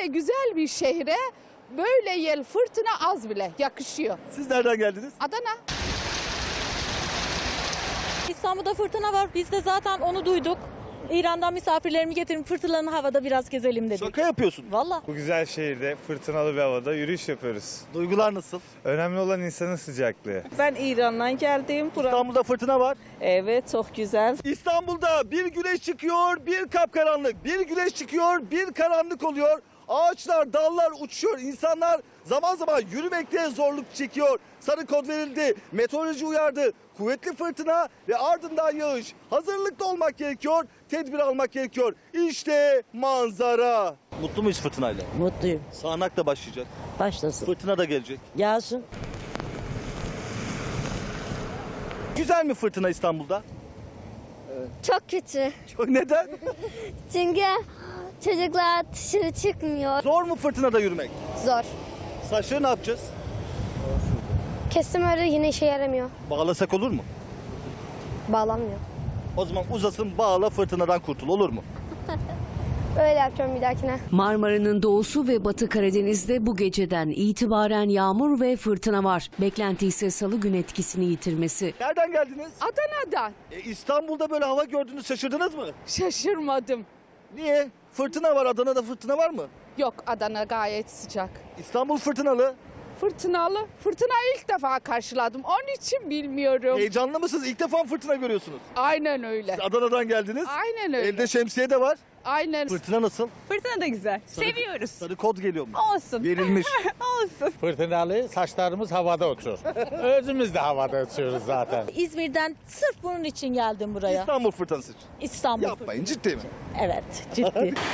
Böyle güzel bir şehre böyle yel fırtına az bile yakışıyor. Siz nereden geldiniz? Adana. İstanbul'da fırtına var. Biz de zaten onu duyduk. İran'dan misafirlerimi getirip fırtınalı havada biraz gezelim dedik. Şaka yapıyorsun. Valla. Bu güzel şehirde fırtınalı bir havada yürüyüş yapıyoruz. Duygular nasıl? Önemli olan insanın sıcaklığı. Ben İran'dan geldim. Bura- İstanbul'da fırtına var. Evet çok güzel. İstanbul'da bir güneş çıkıyor, bir kapkaranlık. Bir güneş çıkıyor, bir karanlık oluyor. Ağaçlar, dallar uçuyor. İnsanlar zaman zaman yürümekte zorluk çekiyor. Sarı kod verildi. Meteoroloji uyardı. Kuvvetli fırtına ve ardından yağış. Hazırlıklı olmak gerekiyor. Tedbir almak gerekiyor. İşte manzara. Mutlu muyuz fırtınayla? Mutluyum. Sağanak da başlayacak. Başlasın. Fırtına da gelecek. Yağsın. Güzel mi fırtına İstanbul'da? Çok kötü. Çok neden? Çünkü çocuklar dışarı çıkmıyor. Zor mu fırtınada yürümek? Zor. Saçları ne yapacağız? Kestim öyle yine işe yaramıyor. Bağlasak olur mu? Bağlanmıyor. O zaman uzasın bağla fırtınadan kurtul olur mu? Öyle yapacağım bir dahakine. Marmara'nın doğusu ve batı Karadeniz'de bu geceden itibaren yağmur ve fırtına var. Beklenti ise salı gün etkisini yitirmesi. Nereden geldiniz? Adana'dan. E, İstanbul'da böyle hava gördünüz şaşırdınız mı? Şaşırmadım. Niye? Fırtına var Adana'da fırtına var mı? Yok Adana gayet sıcak. İstanbul fırtınalı. Fırtınalı. Fırtına ilk defa karşıladım. Onun için bilmiyorum. Heyecanlı mısınız? İlk defa mı fırtına görüyorsunuz. Aynen öyle. Siz Adana'dan geldiniz. Aynen öyle. Elde şemsiye de var. Aynen. Fırtına nasıl? Fırtına da güzel. Seviyoruz. Sarı kod geliyor mu? Olsun. Verilmiş. Olsun. Fırtınalı saçlarımız havada uçur. Özümüz de havada uçuyoruz zaten. İzmir'den sırf bunun için geldim buraya. İstanbul fırtınası. İstanbul. Yapmayın ciddi mi? Evet ciddi.